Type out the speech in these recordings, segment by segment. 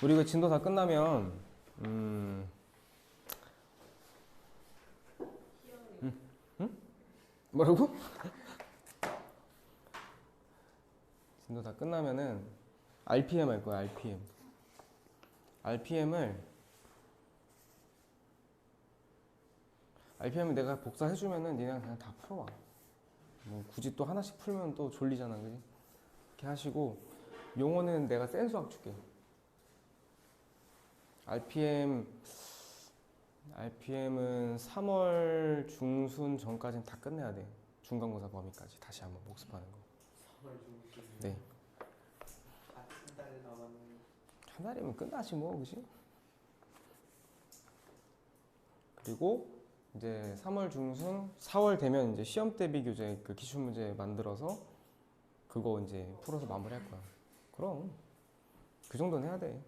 우리 이거 진도 다 끝나면 음, 음, 음? 뭐라고? 진도 다 끝나면은 RPM 할 거야 RPM. RPM을 RPM 내가 복사해주면은 니네가 그냥 다 풀어와. 뭐 굳이 또 하나씩 풀면 또 졸리잖아, 그지? 이렇게 하시고 용어는 내가 센 수학 줄게. RPM RPM은 3월 중순 전까지는 다 끝내야 돼. 중간고사 범위까지 다시 한번 복습하는 거. 3월 중순 네. 한달 남았는 한 달이면 끝나지 뭐, 그지? 그리고 이제 3월 중순, 4월 되면 이제 시험 대비 교재 그 기출 문제 만들어서 그거 이제 풀어서 마무리할 거야. 그럼 그 정도는 해야 돼.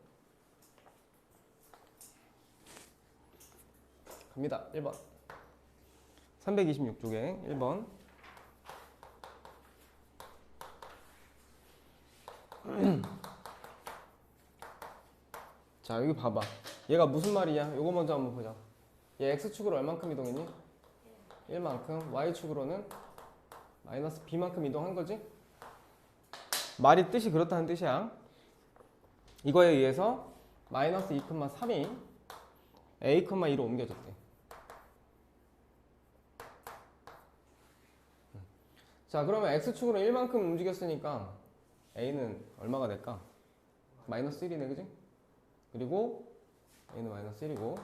갑니다. 1번. 326쪽에 1번. 자 여기 봐봐 얘가 무슨 말이야 요거 먼저 한번 보자 얘 x축으로 얼만큼 이동했니? 1만큼 y축으로는 마이너스 b만큼 이동한 거지 말이 뜻이 그렇다는 뜻이야 이거에 의해서 마이너스 2,3이 a,2로 옮겨졌대 자 그러면 x축으로 1만큼 움직였으니까 a는 얼마가 될까? 마이너스 1이네 그지? 그리고 a는 마이너스 1이고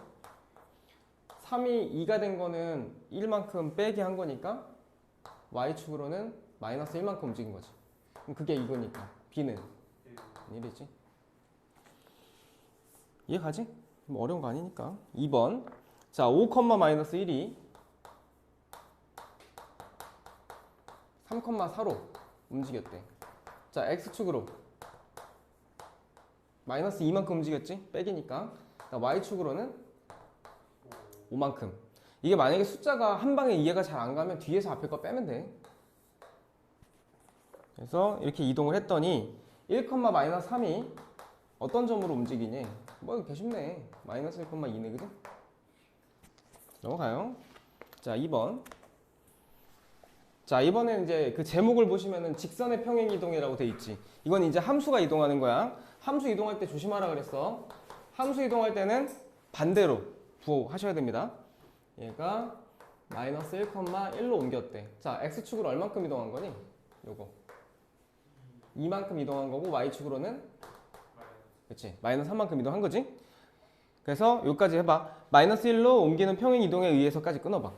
3이 2가 된 거는 1만큼 빼기 한 거니까 y축으로는 마이너스 1만큼 움직인 거지 그럼 그게 이거니까 b는 1이지 이해가지? 뭐 어려운 거 아니니까 2번 자 5, 마이너스 1이 3,4로 움직였대. 자 x축으로. 마이너스 2만큼 움직였지? 빼기니까. y축으로는 5만큼. 이게 만약에 숫자가 한 방에 이해가 잘 안 가면 뒤에서 앞에 거 빼면 돼. 그래서 이렇게 이동을 했더니 1, 마이너스 3이 어떤 점으로 움직이니? 뭐 이거 개쉽네. 마이너스 1,2네 그지? 넘어가요. 자 2번 자 이번엔 이제 그 제목을 보시면은 직선의 평행 이동이라고 돼 있지 이건 이제 함수가 이동하는 거야 함수 이동할 때 조심하라 그랬어. 함수 이동할 때는 반대로 부호하셔야 됩니다. 얘가 마이너스 1,1로 옮겼대. 자, x축으로 얼만큼 이동한 거니? 요거. 2만큼 이동한 거고 y축으로는 그치 마이너스 3만큼 이동한 거지? 그래서 여기까지 해봐. 마이너스 1로 옮기는 평행 이동에 의해서까지 끊어봐.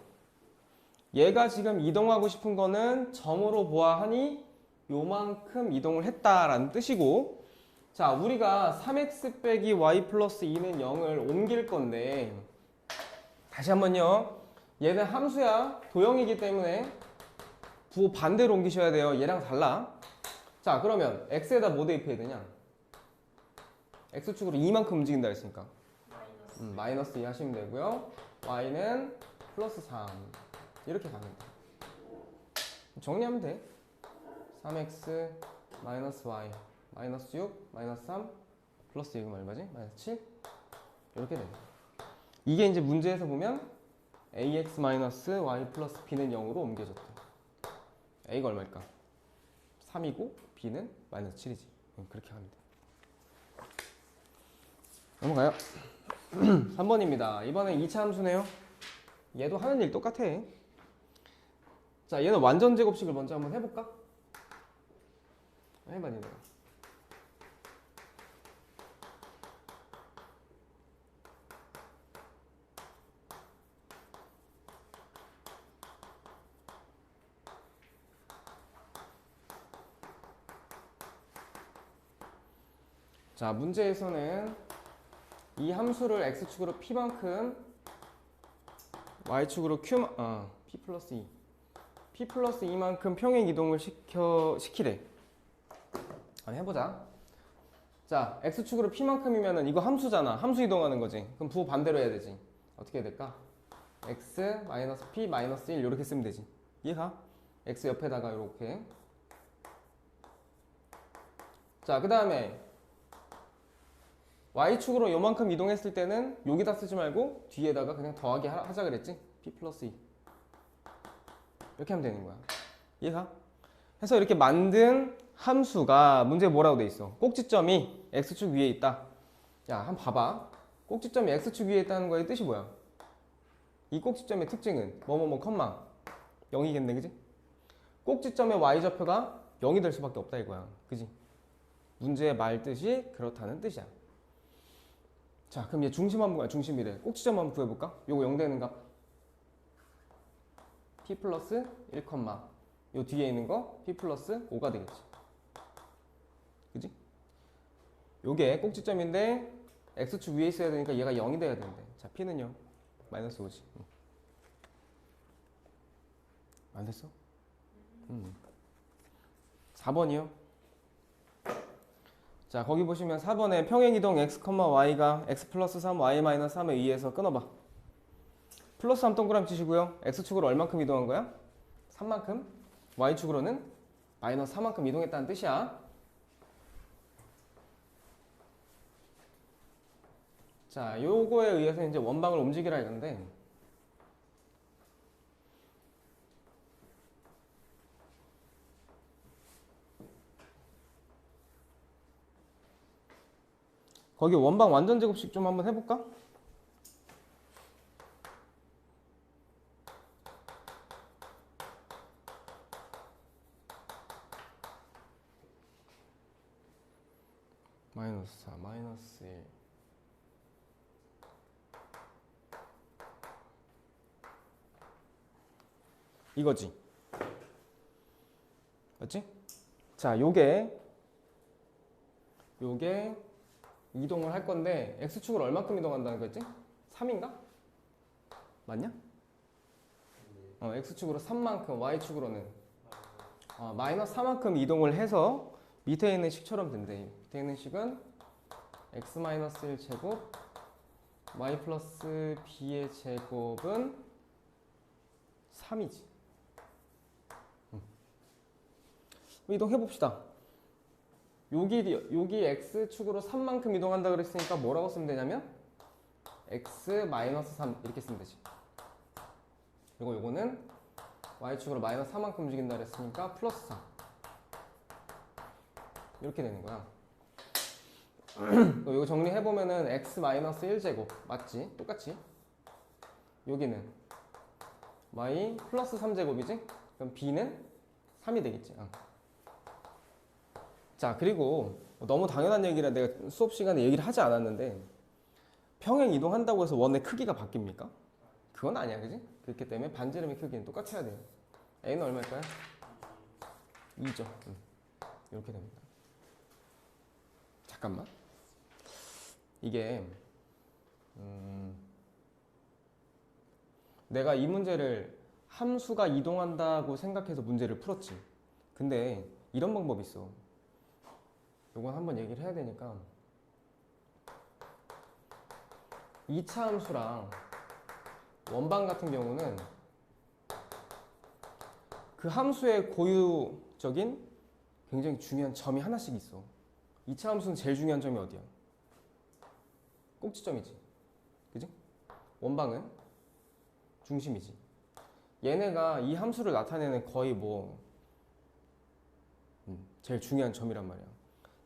얘가 지금 이동하고 싶은 거는 점으로 보아하니 요만큼 이동을 했다라는 뜻이고 자, 우리가 3x 빼기 y 플러스 2는 0을 옮길 건데 다시 한번요. 얘는 함수야. 도형이기 때문에 부호 반대로 옮기셔야 돼요. 얘랑 달라. 자, 그러면 x에다 뭐 대입해야 되냐? x축으로 2만큼 움직인다 했으니까 마이너스 음, 마이너스 2 하시면 되고요. y는 플러스 3 이렇게 돼. 정리하면 돼. 3x 마이너스 y 마이너스 6, 마이너스 3, 플러스 2가 얼마지? 마이너스 7? 이렇게 돼. 이게 이제 문제에서 보면 ax 마이너스 y 플러스 b는 0으로 옮겨졌대. a가 얼마일까? 3이고 b는 마이너스 7이지. 그렇게 돼. 넘어가요. 3번입니다. 이번엔 2차 함수네요. 얘도 하는 일 똑같아. 자, 얘는 완전 제곱식을 먼저 한번 해볼까? 해봐, 니네가. 자, 문제에서는 이 함수를 x축으로 p만큼 y축으로 q 어, p 플러스 2 p 플러스 2만큼 평행 이동을 시켜 시키래. 한번 해보자. 자, x축으로 p만큼이면은 이거 함수잖아. 함수 이동하는 거지. 그럼 부호 반대로 해야 되지. 어떻게 해야 될까? x 마이너스 p 마이너스 1 이렇게 쓰면 되지. 이해가? x 옆에다가 이렇게. 자, 그 다음에 y축으로 요만큼 이동했을 때는 여기다 쓰지 말고 뒤에다가 그냥 더하기 하- 하자 그랬지? p 플러스 2 이렇게 하면 되는 거야 이해가? 해서 이렇게 만든 함수가 문제에 뭐라고 돼 있어? 꼭지점이 x축 위에 있다 야 한번 봐봐 꼭지점이 x축 위에 있다는 거의 뜻이 뭐야? 이 꼭지점의 특징은 뭐뭐뭐 컴마 0이겠네 그지? 꼭지점의 y좌표가 0이 될 수밖에 없다 이거야 그지? 문제의 말 뜻이 그렇다는 뜻이야 자 그럼 얘 중심 한번 가 중심이래 꼭지점 한번 구해볼까? 요거 0 되는 값 p 플러스 1 컴마 요 뒤에 있는 거 p 플러스 5가 되겠지 그지? 요게 꼭지점인데 x축 위에 있어야 되니까 얘가 0이 돼야 되는데 자 p는요 마이너스 5지 응. 안 됐어? 음. 4번이요 자 거기 보시면 4번에 평행이동 x, y가 x 플러스 3, y 마이너스 3에 의해서 끊어봐 플러스 3 동그라미 치시고요 x축으로 얼만큼 이동한 거야? 3만큼 y축으로는 마이너스 4만큼 이동했다는 뜻이야 자 요거에 의해서 이제 원방을 움직이라 이건데 거기 원방 완전 제곱식 좀 한번 해볼까? 마이너스 4, 마이너스 1 이거지 맞지? 자 요게 요게 이동을 할 건데 x축으로 얼마큼 이동한다는 거였지? 3인가? 맞냐? 어, x축으로 3만큼 y축으로는 어, 마이너스 4만큼 이동을 해서 밑에 있는 식처럼 된대 밑에 있는 식은 x 마이너스 1 제곱 y 플러스 b의 제곱은 3이지 이동해 봅시다 여기 여기 x 축으로 3만큼 이동한다 그랬으니까 뭐라고 쓰면 되냐면 x 마이너스 3 이렇게 쓰면 되지. 그리고 요거는 y 축으로 마이너스 4만큼 움직인다 그랬으니까 플러스 4 이렇게 되는 거야. 이거 정리해 보면은 x 마이너스 1 제곱 맞지? 똑같이. 여기는 y 플러스 3 제곱이지? 그럼 b는 3이 되겠지. 어. 자 그리고 너무 당연한 얘기라 내가 수업 시간에 얘기를 하지 않았는데 평행 이동한다고 해서 원의 크기가 바뀝니까? 그건 아니야 그지? 그렇기 때문에 반지름의 크기는 똑같이 해야 돼요 a는 얼마일까요? 2죠 음. 이렇게 됩니다 잠깐만 이게 음, 내가 이 문제를 함수가 이동한다고 생각해서 문제를 풀었지 근데 이런 방법이 있어 요건 한번 얘기를 해야 되니까. 2차 함수랑 원방 같은 경우는 그 함수의 고유적인 굉장히 중요한 점이 하나씩 있어. 2차 함수는 제일 중요한 점이 어디야? 꼭지점이지. 그지? 원방은 중심이지. 얘네가 이 함수를 나타내는 거의 뭐 음, 제일 중요한 점이란 말이야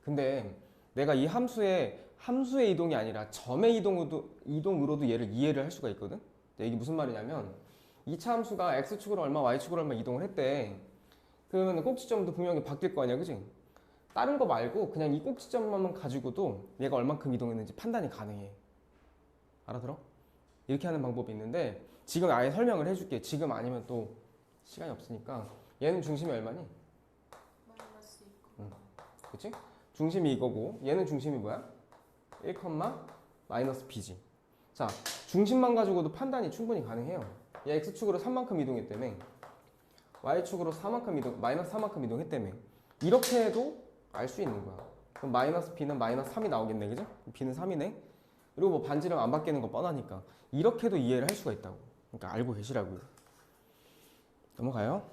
근데 내가 이 함수의 함수의 이동이 아니라 점의 이동으로도, 이동으로도 얘를 이해를 할 수가 있거든. 이게 무슨 말이냐면 2차 함수가 x축으로 얼마, y축으로 얼마 이동을 했대. 그러면 꼭지점도 분명히 바뀔 거 아니야, 그지? 다른 거 말고 그냥 이 꼭지점만 가지고도 얘가 얼만큼 이동했는지 판단이 가능해. 알아들어? 이렇게 하는 방법이 있는데 지금 아예 설명을 해줄게. 지금 아니면 또 시간이 없으니까 얘는 중심이 얼마니? 마이너스 2 그치? 중심이 이거고 얘는 중심이 뭐야? 1, 마이너스 b지. 자, 중심만 가지고도 판단이 충분히 가능해요. 얘 x축으로 3만큼 이동했다며. y축으로 4만큼 이동, 마이너스 4만큼 이동했다며. 이렇게 해도 알 수 있는 거야. 그럼 마이너스 b는 마이너스 3이 나오겠네, 그죠? b는 3이네. 그리고 뭐 반지름 안 바뀌는 거 뻔하니까. 이렇게도 이해를 할 수가 있다고. 그러니까 알고 계시라고요. 넘어가요.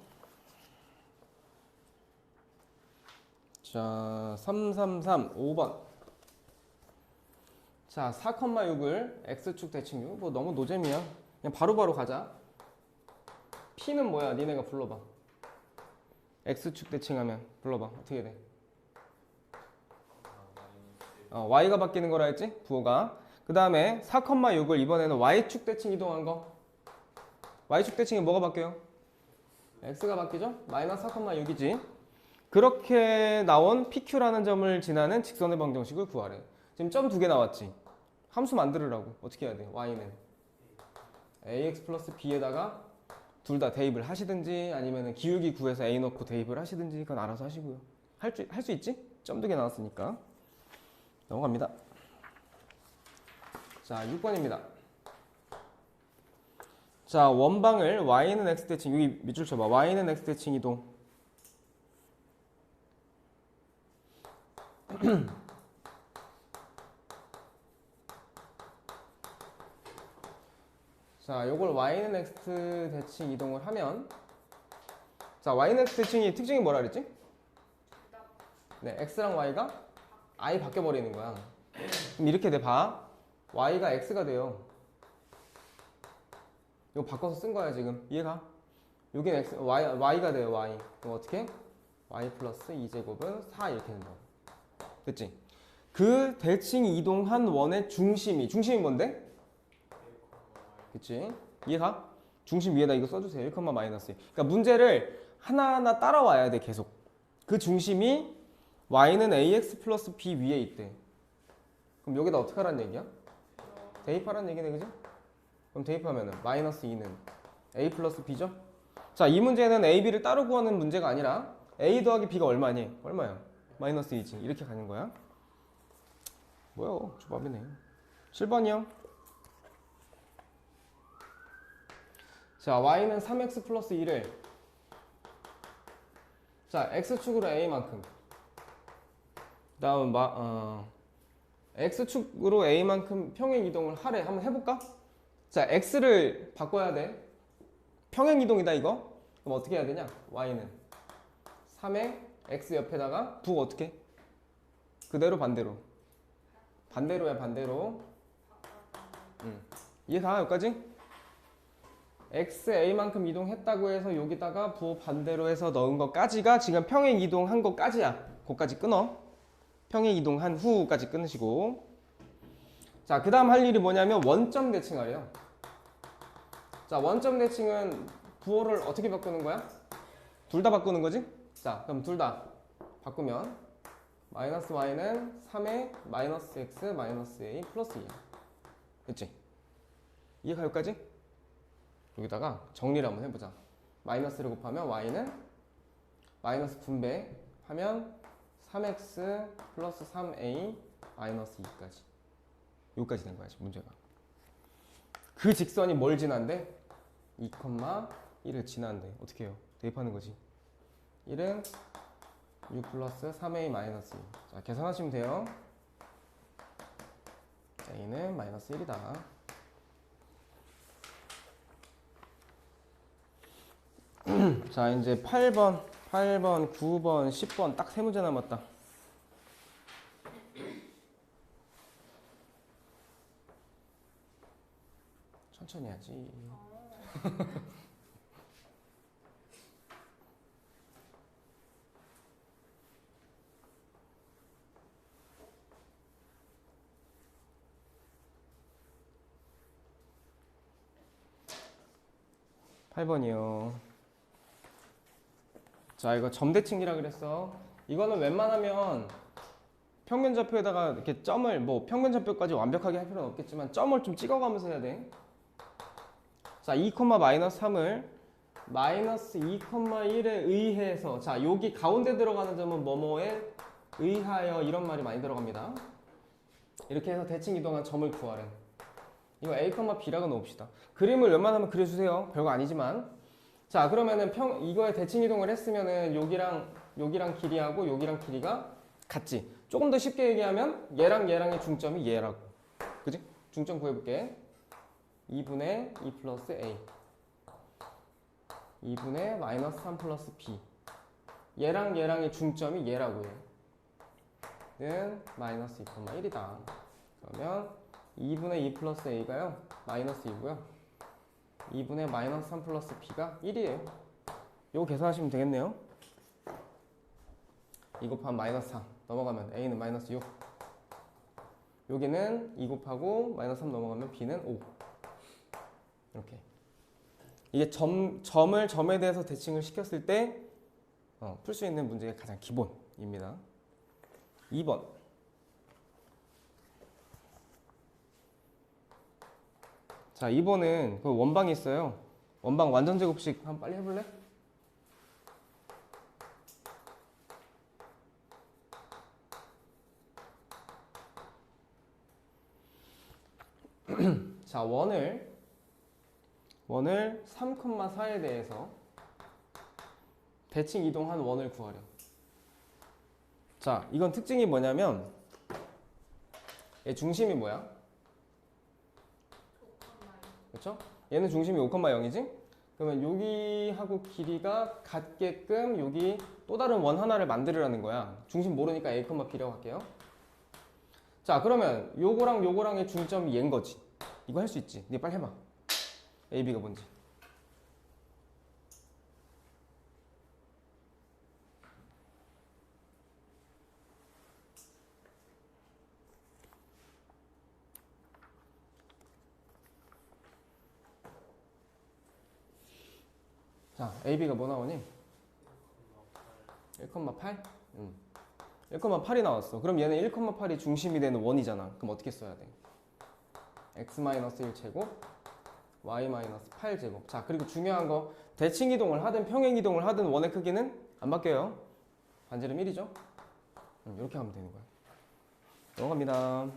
자, 333, 5번. 자, 4,6을 x축 대칭 6. 뭐 너무 노잼이야. 그냥 바로 바로 가자. p는 뭐야? 니네가 불러봐. x축 대칭하면 불러봐. 어떻게 돼? 어, y가 바뀌는 거라 했지? 부호가. 그 다음에 4,6을 이번에는 y축 대칭 이동한 거. y축 대칭이 뭐가 바뀌어요? x가 바뀌죠? 마이너스 4,6이지. 그렇게 나온 PQ라는 점을 지나는 직선의 방정식을 구하래. 지금 점 두 개 나왔지. 함수 만들으라고. 어떻게 해야 돼? y는 ax 플러스 b에다가 둘 다 대입을 하시든지 아니면 기울기 구해서 a 넣고 대입을 하시든지 그건 알아서 하시고요. 할 수 할 수 있지? 점 두 개 나왔으니까. 넘어갑니다. 자, 6번입니다. 자, 원방을 y는 x 대칭 여기 밑줄 쳐봐. y는 x 대칭 이동. 자, 요걸 y는 x 대칭 이동을 하면 자, y는 x 대칭이 특징이 뭐라 그랬지? 네, x랑 y가 아예 바뀌어 버리는 거야. 그럼 이렇게 돼 봐. y가 x가 돼요. 이거 바꿔서 쓴 거야 지금 이해가? 여긴 x y y가 돼요 y. 그럼 어떻게? y 플러스 2제곱은 4 이렇게 된다. 됐지? 그 대칭 이동한 원의 중심이 중심이 뭔데? 그치? 이해가? 중심 위에다 이거 써주세요. 1, 마이너스. 그러니까 문제를 하나하나 따라와야 돼 계속. 그 중심이 y는 ax 플러스 b 위에 있대. 그럼 여기다 어떻게 하라는 얘기야? 대입하라는 얘기네, 그지? 그럼 대입하면은 마이너스 2는 a 플러스 b죠? 자, 이 문제는 a, b를 따로 구하는 문제가 아니라 a 더하기 b가 얼마니? 얼마야? 마이너스 2지. 이렇게 가는 거야. 뭐야? 조밥이네. 7번이요. 자, y는 3x 플러스 1을 자, x축으로 a만큼 다음 마, 어, x축으로 a만큼 평행 이동을 하래. 한번 해볼까? 자, x를 바꿔야 돼. 평행 이동이다 이거. 그럼 어떻게 해야 되냐? y는 3의 x 옆에다가 부 어떻게? 그대로 반대로. 반대로야 반대로. 응. 이해 가 여기까지? x a만큼 이동했다고 해서 여기다가 부호 반대로 해서 넣은 것까지가 지금 평행 이동한 것까지야. 거기까지 끊어. 평행 이동한 후까지 끊으시고. 자, 그 다음 할 일이 뭐냐면 원점 대칭하래요. 자, 원점 대칭은 부호를 어떻게 바꾸는 거야? 둘 다 바꾸는 거지? 자, 그럼 둘 다 바꾸면 마이너스 y는 3의 마이너스 x 마이너스 a 플러스 2야. 됐지? 이해가 여기까지? 여기다가 정리를 한번 해보자. 마이너스를 곱하면 y는 마이너스 분배하면 3x 플러스 3a 마이너스 2까지. 여기까지 된 거야, 지금 문제가. 그 직선이 뭘 지난데? 2,1을 지난데. 어떻게 해요? 대입하는 거지. 1은 6 플러스 3a 마이너스 2. 자, 계산하시면 돼요. 자, a는 마이너스 1이다. 자, 이제 8번, 8번, 9번, 10번 딱 세 문제 남았다. 천천히 하지. 팔번이요 자, 이거 점대칭이라 그랬어. 이거는 웬만하면 평면좌표에다가 이렇게 점을 뭐 평면좌표까지 완벽하게 할 필요는 없겠지만 점을 좀 찍어가면서 해야 돼. 자, 2, 마이너스 3을 마이너스 2,1에 의해서 자, 여기 가운데 들어가는 점은 뭐뭐에 의하여 이런 말이 많이 들어갑니다. 이렇게 해서 대칭 이동한 점을 구하래. 이거 a, b라고 넣읍시다. 그림을 웬만하면 그려주세요. 별거 아니지만. 자, 그러면은 평 이거에 대칭 이동을 했으면은 여기랑 여기랑 길이하고 여기랑 길이가 같지. 조금 더 쉽게 얘기하면 얘랑 얘랑의 중점이 얘라고. 그지? 중점 구해볼게. 2분의 2 플러스 a 2분의 마이너스 3 플러스 b 얘랑 얘랑의 중점이 얘라고 해. 는 마이너스 2,1이다. 그러면 2분의 2 플러스 a가요? 마이너스 2고요. 2분의 마이너스 3 플러스 b가 1이에요. 요거 계산하시면 되겠네요. 2 곱하면 마이너스 4 넘어가면 a는 마이너스 6 여기는 2 곱하고 마이너스 3 넘어가면 b는 5 이렇게. 이게 점, 점을 점에 대해서 대칭을 시켰을 때 풀수 있는 문제의 가장 기본입니다. 2번 자 2번은 그 원방이 있어요 원방 완전 제곱식 한번 빨리 해볼래? 자 원을 원을 3,4에 대해서 대칭 이동한 원을 구하려 자 이건 특징이 뭐냐면 얘 중심이 뭐야? 그렇죠? 얘는 중심이 5,0이지? 그러면 여기하고 길이가 같게끔 여기 또 다른 원 하나를 만들으라는 거야. 중심 모르니까 A, B라고 할게요. 자, 그러면 요거랑 요거랑의 중점이 얘인 거지. 이거 할 수 있지. 네 빨리 해봐. A, B가 뭔지. 자, A, B가 뭐 나오니? 1,8? 응. 1,8이 나왔어. 그럼 얘는 1,8이 중심이 되는 원이잖아. 그럼 어떻게 써야 돼? x-1 제곱, y-8 제곱. 자, 그리고 중요한 거 대칭 이동을 하든 평행 이동을 하든 원의 크기는 안 바뀌어요. 반지름 1이죠? 응, 이렇게 하면 되는 거야. 넘어갑니다.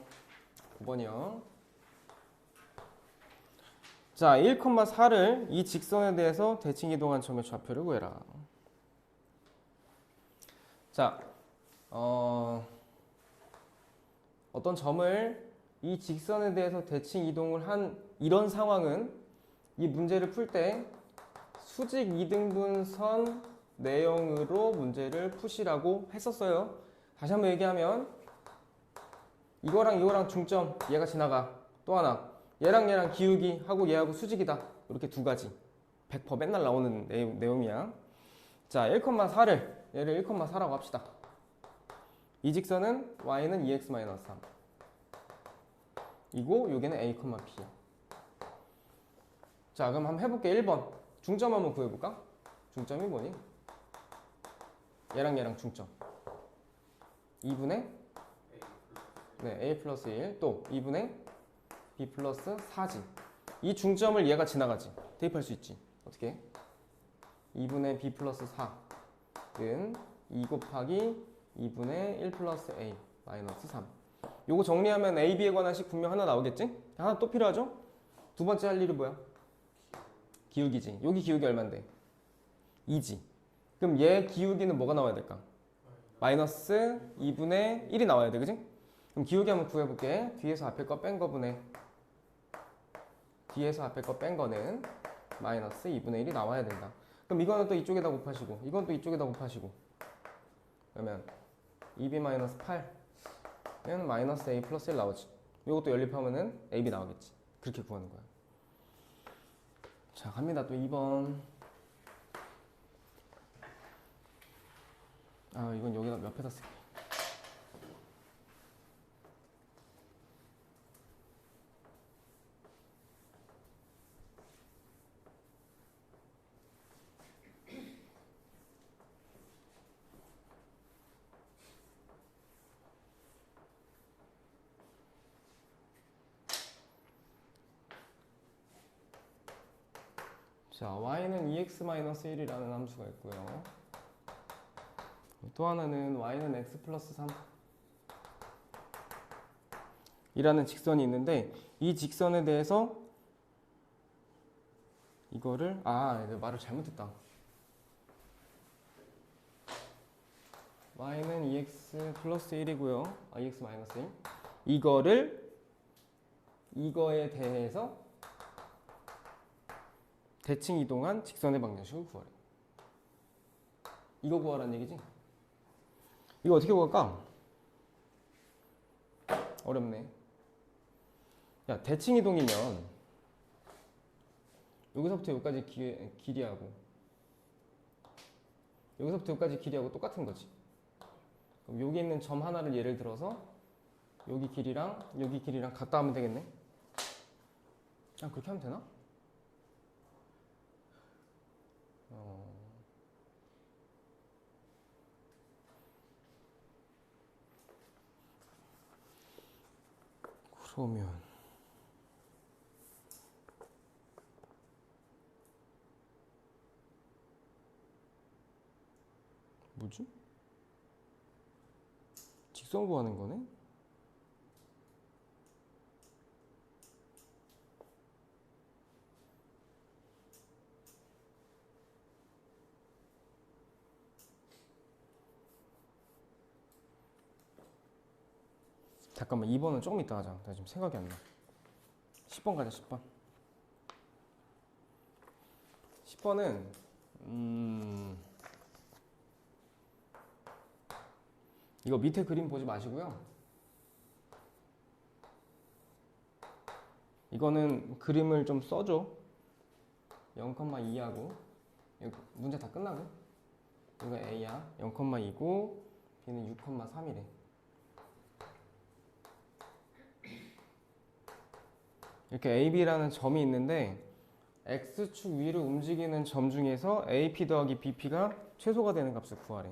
9번이요. 자, 1,4를 이 직선에 대해서 대칭 이동한 점의 좌표를 구해라. 자, 어, 어떤 점을 이 직선에 대해서 대칭 이동을 한 이런 상황은 이 문제를 풀 때 수직 2등분선 내용으로 문제를 푸시라고 했었어요. 다시 한번 얘기하면 이거랑 이거랑 중점 얘가 지나가 또 하나 얘랑 얘랑 기울기 하고 얘하고 수직이다. 이렇게 두 가지. 100% 맨날 나오는 내용, 내용 이야. 자 1,4를 얘를 1,4라고 합시다. 이 직선은 y는 2x-3 이고 여기는 a, b야. 자 그럼 한번 해볼게. 1번. 중점 한번 구해볼까? 중점이 뭐니? 얘랑 얘랑 중점. 2분의? 네, a 플러스 1, 또 2분의 b 플러스 4지. 이 중점을 얘가 지나가지. 대입할 수 있지. 어떻게? 2분의 b 플러스 4는 2 곱하기 2분의 1 플러스 a 마이너스 3. 요거 정리하면 a, b에 관한 식 분명 하나 나오겠지? 하나 또 필요하죠? 두 번째 할 일이 뭐야? 기울기지. 여기 기울기 얼만데? 2지. 그럼 얘 기울기는 뭐가 나와야 될까? 마이너스 2분의 1이 나와야 돼, 그지? 그럼 기울기 한번 구해볼게. 뒤에서 앞에 거 뺀 거분의 뒤에서 앞에 거 뺀 거는 마이너스 2분의 1이 나와야 된다. 그럼 이거는 또 이쪽에다 곱하시고 이건 또 이쪽에다 곱하시고 그러면 2b 마이너스 8은 마이너스 a 플러스 1 나오지. 이것도 연립하면은 ab 나오겠지. 그렇게 구하는 거야. 자 갑니다. 또 2번. 아 이건 여기다 옆에다 쓸게. 자, y는 2x-1이라는 함수가 있고요. 또 하나는 y는 x 플러스 3 이라는 직선이 있는데 이 직선에 대해서 이거를 아, 내가 말을 잘못했다. y는 2x 플러스 1이고요. 아, 2x 마이너스 1. 이거를 이거에 대해서 대칭 이동한 직선의 방정식을 구하래. 이거 구하라는 얘기지? 이거 어떻게 구할까? 어렵네. 야 대칭 이동이면 여기서부터 여기까지 기, 길이하고 여기서부터 여기까지 길이하고 똑같은 거지. 그럼 여기 있는 점 하나를 예를 들어서 여기 길이랑 여기 길이랑 같다 하면 되겠네. 그냥 그렇게 하면 되나? 어. 그러면 뭐지? 직선 구하는 거네? 잠깐만 2번은 조금 이따 하자. 나 지금 생각이 안 나. 10번 가자 10번. 10번은 음 이거 밑에 그림 보지 마시고요. 이거는 그림을 좀 써줘. 0,2하고 문제 다 끝나고 이거 A야 0,2고 B는 6,3이래. 이렇게 AB라는 점이 있는데 X축 위를 움직이는 점 중에서 AP 더하기 BP가 최소가 되는 값을 구하래.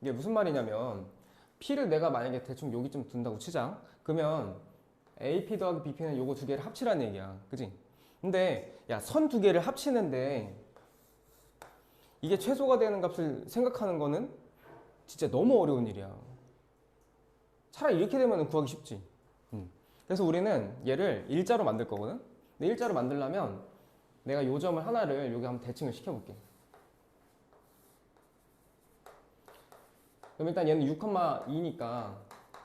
이게 무슨 말이냐면 P를 내가 만약에 대충 여기쯤 둔다고 치자. 그러면 AP 더하기 BP는 요거 두 개를 합치라는 얘기야. 그지? 근데 야, 선 두 개를 합치는데 이게 최소가 되는 값을 생각하는 거는 진짜 너무 어려운 일이야. 차라리 이렇게 되면 구하기 쉽지. 음. 그래서 우리는 얘를 일자로 만들 거거든. 근데 일자로 만들려면 내가 요 점을 하나를 여기 한번 대칭을 시켜볼게. 그럼 일단 얘는 6,2니까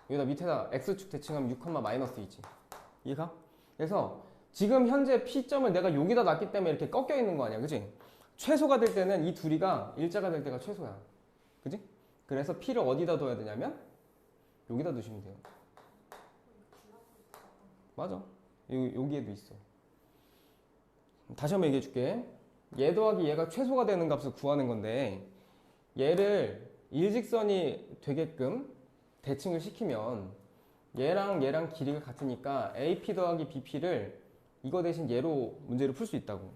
여기다 밑에다 x축 대칭하면 6, 마이너스 2지. 이해가? 그래서 지금 현재 P점을 내가 여기다 놨기 때문에 이렇게 꺾여 있는 거 아니야. 그지? 최소가 될 때는 이 둘이가 일자가 될 때가 최소야. 그지? 그래서 P를 어디다 둬야 되냐면 여기다 두시면 돼요. 맞아. 여기, 여기에도 있어. 다시 한번 얘기해 줄게. 얘 더하기 얘가 최소가 되는 값을 구하는 건데 얘를 일직선이 되게끔 대칭을 시키면 얘랑 얘랑 길이가 같으니까 AP 더하기 BP를 이거 대신 얘로 문제를 풀 수 있다고.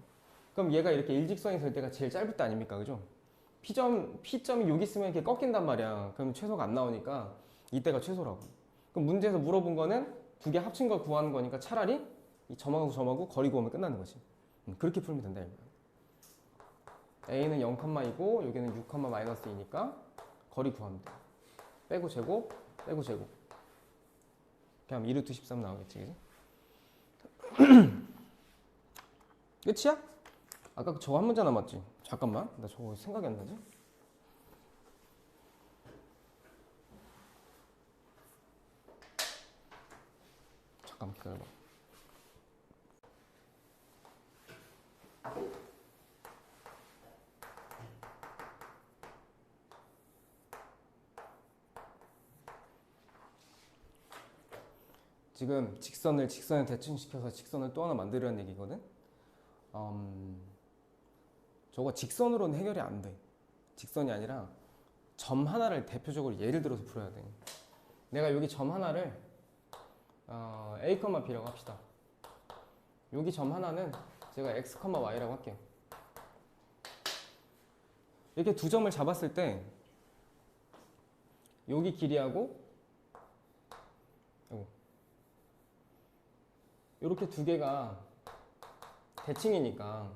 그럼 얘가 이렇게 일직선이 될 때가 제일 짧을 때 아닙니까? 그죠? P점, P점이 여기 있으면 이렇게 꺾인단 말이야. 그럼 최소가 안 나오니까 이때가 최소라고. 그럼 문제에서 물어본 거는 두 개 합친 걸 구하는 거니까 차라리 이 점하고 점하고 거리 구하면 끝나는 거지. 음, 그렇게 풀면 된다. 이거야. A는 0,2고 여기는 6, 마이너스 2니까 거리 돼. 빼고 제곱, 빼고 제곱. 그냥 2루트 13 나오겠지, 그지? 끝이야? 아까 그 저거 한 문제 남았지? 잠깐만, 나 저거 생각이 안 나지? 잠깐 기다려봐. 지금 직선을 직선에 대칭시켜서 직선을 또 하나 만들려는 얘기거든. 음, 저거 직선으로는 해결이 안 돼. 직선이 아니라 점 하나를 대표적으로 예를 들어서 풀어야 돼. 내가 여기 점 하나를 어, A, B라고 합시다. 여기 점 하나는 제가 X, Y라고 할게요. 이렇게 두 점을 잡았을 때 여기 길이하고 이렇게 두 개가 대칭이니까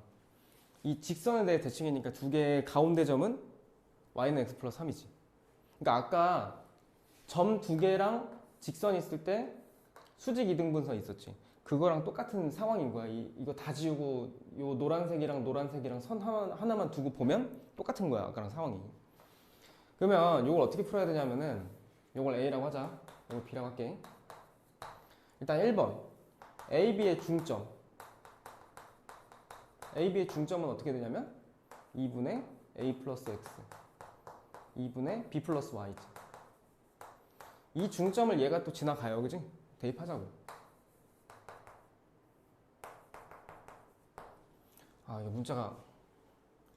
이 직선에 대해 대칭이니까 두 개의 가운데 점은 y는 x 플러스 3이지. 그러니까 아까 점 두 개랑 직선이 있을 때 수직 이등분선 있었지. 그거랑 똑같은 상황인 거야. 이, 이거 다 지우고 요 노란색이랑 노란색이랑 선 하나, 하나만 두고 보면 똑같은 거야. 아까랑 상황이. 그러면 이걸 어떻게 풀어야 되냐면은 이걸 A라고 하자. 이걸 B라고 할게. 일단 1번. AB의 중점. AB의 중점은 어떻게 되냐면 2분의 A 플러스 X. 2분의 B 플러스 Y지. 이 중점을 얘가 또 지나가요. 그지? 대입하자고. 아, 이 문자가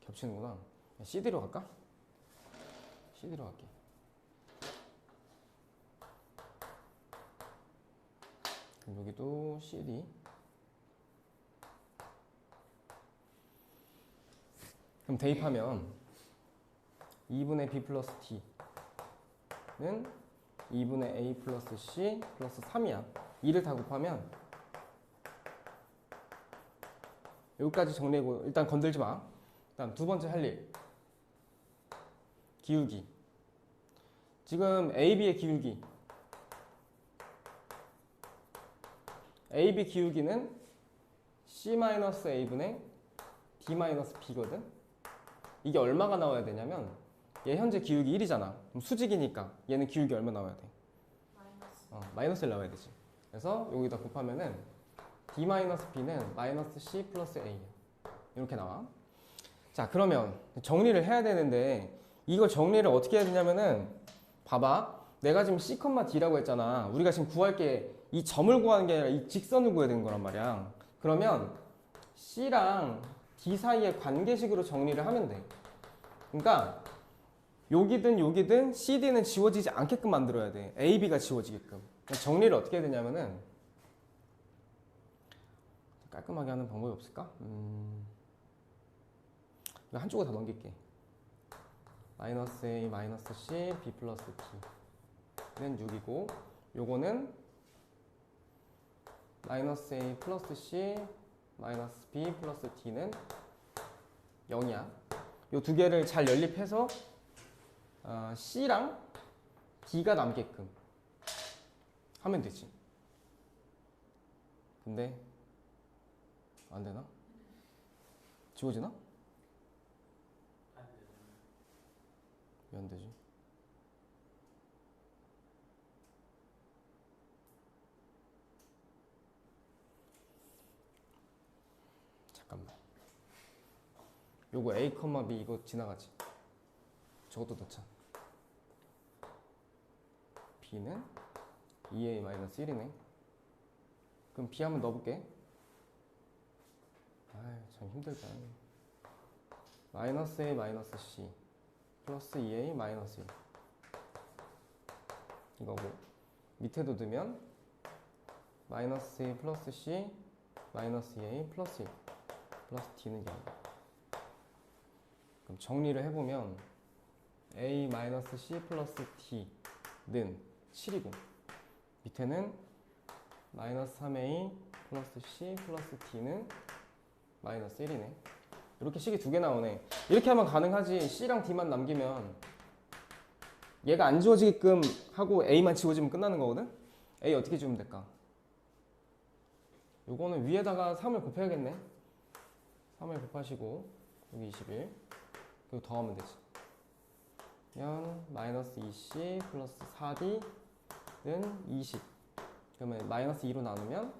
겹치는구나. CD로 갈까? CD로 갈게. 그럼 여기도 CD. 그럼 대입하면 2분의 b 플러스 t는 2분의 a 플러스 c 플러스 3이야. 2를 다 곱하면 여기까지 정리하고 일단 건들지 마. 다음 두 번째 할 일. 기울기. 지금 AB의 기울기. AB 기울기는 C-A분의 D-B거든. 이게 얼마가 나와야 되냐면 얘 현재 기울기 1이잖아. 그럼 수직이니까 얘는 기울기 얼마 나와야 돼? 마이너스 어, 마이너스를 나와야 되지. 그래서 여기다 곱하면은 D-B는 마이너스 C 플러스 A 이렇게 나와. 자 그러면 정리를 해야 되는데 이걸 정리를 어떻게 해야 되냐면은 봐봐. 내가 지금 C, D라고 했잖아. 우리가 지금 구할 게 이 점을 구하는 게 아니라 이 직선을 구해야 되는 거란 말이야. 그러면 C랑 D 사이의 관계식으로 정리를 하면 돼. 그러니까 여기든 여기든 CD는 지워지지 않게끔 만들어야 돼. AB가 지워지게끔. 정리를 어떻게 해야 되냐면은 깔끔하게 하는 방법이 없을까? 음, 한쪽으로 다 넘길게. 마이너스 A 마이너스 C B 플러스 T는 6이고 요거는 마이너스 A 플러스 C 마이너스 B 플러스 T는 0이야. 요 두 개를 잘 연립해서 어, C랑 D가 남게끔 하면 되지. 근데 안 되나? 지워지나? 왜 안 되지? 잠깐만. 요거 A, B 이거 지나가지. 저것도 넣자. B는 2A-1이네. 그럼 B 한번 넣어볼게. 아유, 참 힘들다. 마이너스 A 마이너스 C 플러스 2A 마이너스 1 이거고 밑에도 두면 마이너스 A 플러스 C 마이너스 2A 플러스 1 플러스 T는 0 그럼 정리를 해보면 A 마이너스 C 플러스 T는 7이고 밑에는 마이너스 3A 플러스 C 플러스 T는 마이너스 1이네 이렇게 식이 두 개 나오네. 이렇게 하면 가능하지. C랑 D만 남기면 얘가 안 지워지게끔 하고 A만 지워지면 끝나는 거거든. A 어떻게 지우면 될까? 요거는 위에다가 3을 곱해야겠네. 3을 곱하시고 여기 21 그리고 더하면 되지. 그러면 마이너스 2C 플러스 4D 는 20 그러면 마이너스 2로 나누면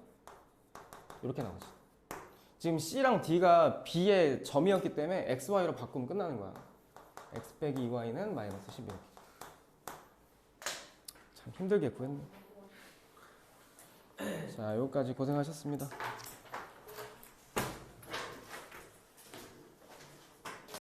이렇게 나오지. 지금 C랑 D가 B의 점이었기 때문에 X, Y로 바꾸면 끝나는 거야. X 빼기 2Y는 마이너스 10 이렇게. 참 힘들게 구했네. 자, 여기까지 고생하셨습니다.